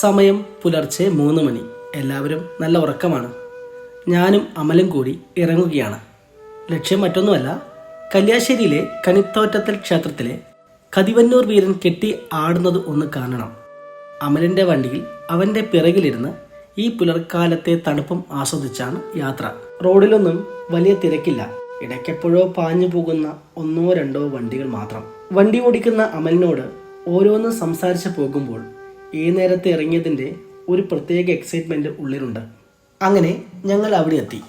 സമയം പുലർച്ചെ മൂന്ന് മണി. എല്ലാവരും നല്ല ഉറക്കമാണ്. ഞാനും അമലും കൂടി ഇറങ്ങുകയാണ്. ലക്ഷ്യം മറ്റൊന്നുമല്ല കല്യാശ്ശേരിയിലെ കനിത്തോറ്റത്തൽ ക്ഷേത്രത്തിലെ കതിവന്നൂർ വീരൻ കെട്ടി ആടുന്നത് ഒന്ന് കാണണം. അമലിന്റെ വണ്ടിയിൽ അവന്റെ പിറകിലിരുന്ന് ഈ പുലർക്കാലത്തെ തണുപ്പും ആസ്വദിച്ചാണ് യാത്ര. റോഡിലൊന്നും വലിയ തിരക്കില്ല. ഇടയ്ക്കെപ്പോഴോ പാഞ്ഞു പോകുന്ന ഒന്നോ രണ്ടോ വണ്ടികൾ മാത്രം. വണ്ടി ഓടിക്കുന്ന അമലിനോട് ഓരോന്ന് സംസാരിച്ചു പോകുമ്പോൾ ഈ നേരത്തെ ഇറങ്ങിയതിന്റെ ഒരു പ്രത്യേക എക്സൈറ്റ്മെന്റ് ഉള്ളിലുണ്ട്. അങ്ങനെ ഞങ്ങൾ അവിടെ എത്തി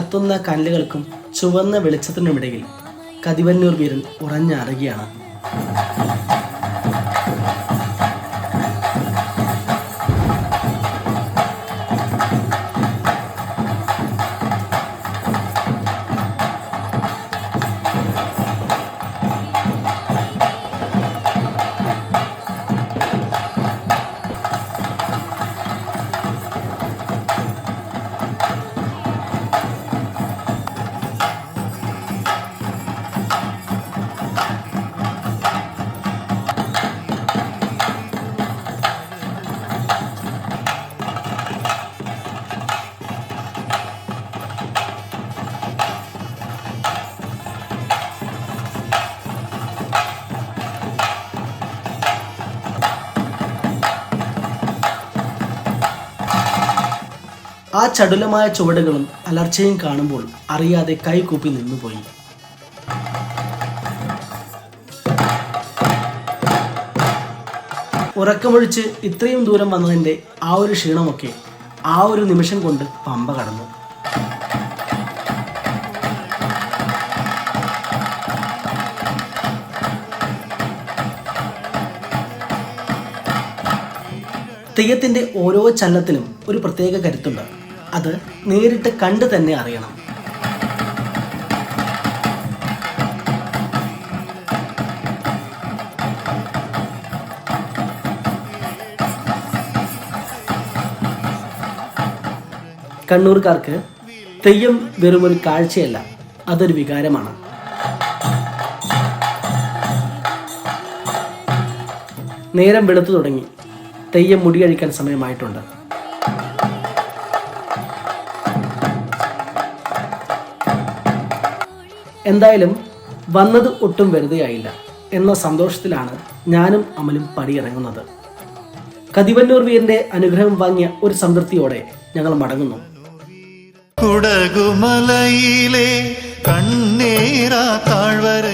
കത്തുന്ന കല്ലുകൾക്കും ചുവന്ന വെളിച്ചത്തിനുമിടയിൽ കതിവന്നൂർ വീരൻ ഉറഞ്ഞാറുകയാണ് ആ ചടുലമായ ചുവടുകളും അലർച്ചയും കാണുമ്പോൾ അറിയാതെ കൈകൂപ്പി നിന്നുപോയി. ഉറക്കമൊഴിച്ച് ഇത്രയും ദൂരം വന്നതിന്റെ ആ ഒരു ക്ഷീണമൊക്കെ ആ ഒരു നിമിഷം കൊണ്ട് പമ്പ കടന്നു. തെയ്യത്തിന്റെ ഓരോ ചലനത്തിനും ഒരു പ്രത്യേക കരുത്തുണ്ട്. അത് നേരിട്ട് കണ്ടു തന്നെ അറിയണം. കണ്ണൂർക്കാർക്ക് തെയ്യം വെറുമൊരു കാഴ്ചയല്ല അതൊരു വികാരമാണ്. നേരം വെളുത്തു തുടങ്ങി. തെയ്യം മുടിയഴിക്കാൻ സമയമായിട്ടുണ്ട്. എന്തായാലും വന്നത് ഒട്ടും വെറുതെയായില്ല എന്ന സന്തോഷത്തിലാണ് ഞാനും അമലും പടിയിറങ്ങുന്നത്. കതിവന്നൂർ വീരന്റെ അനുഗ്രഹം വാങ്ങിയ ഒരു സംതൃപ്തിയോടെ ഞങ്ങൾ മടങ്ങുന്നു. കുടകുമലയിലെ കണ്ണീരാ താഴ്വര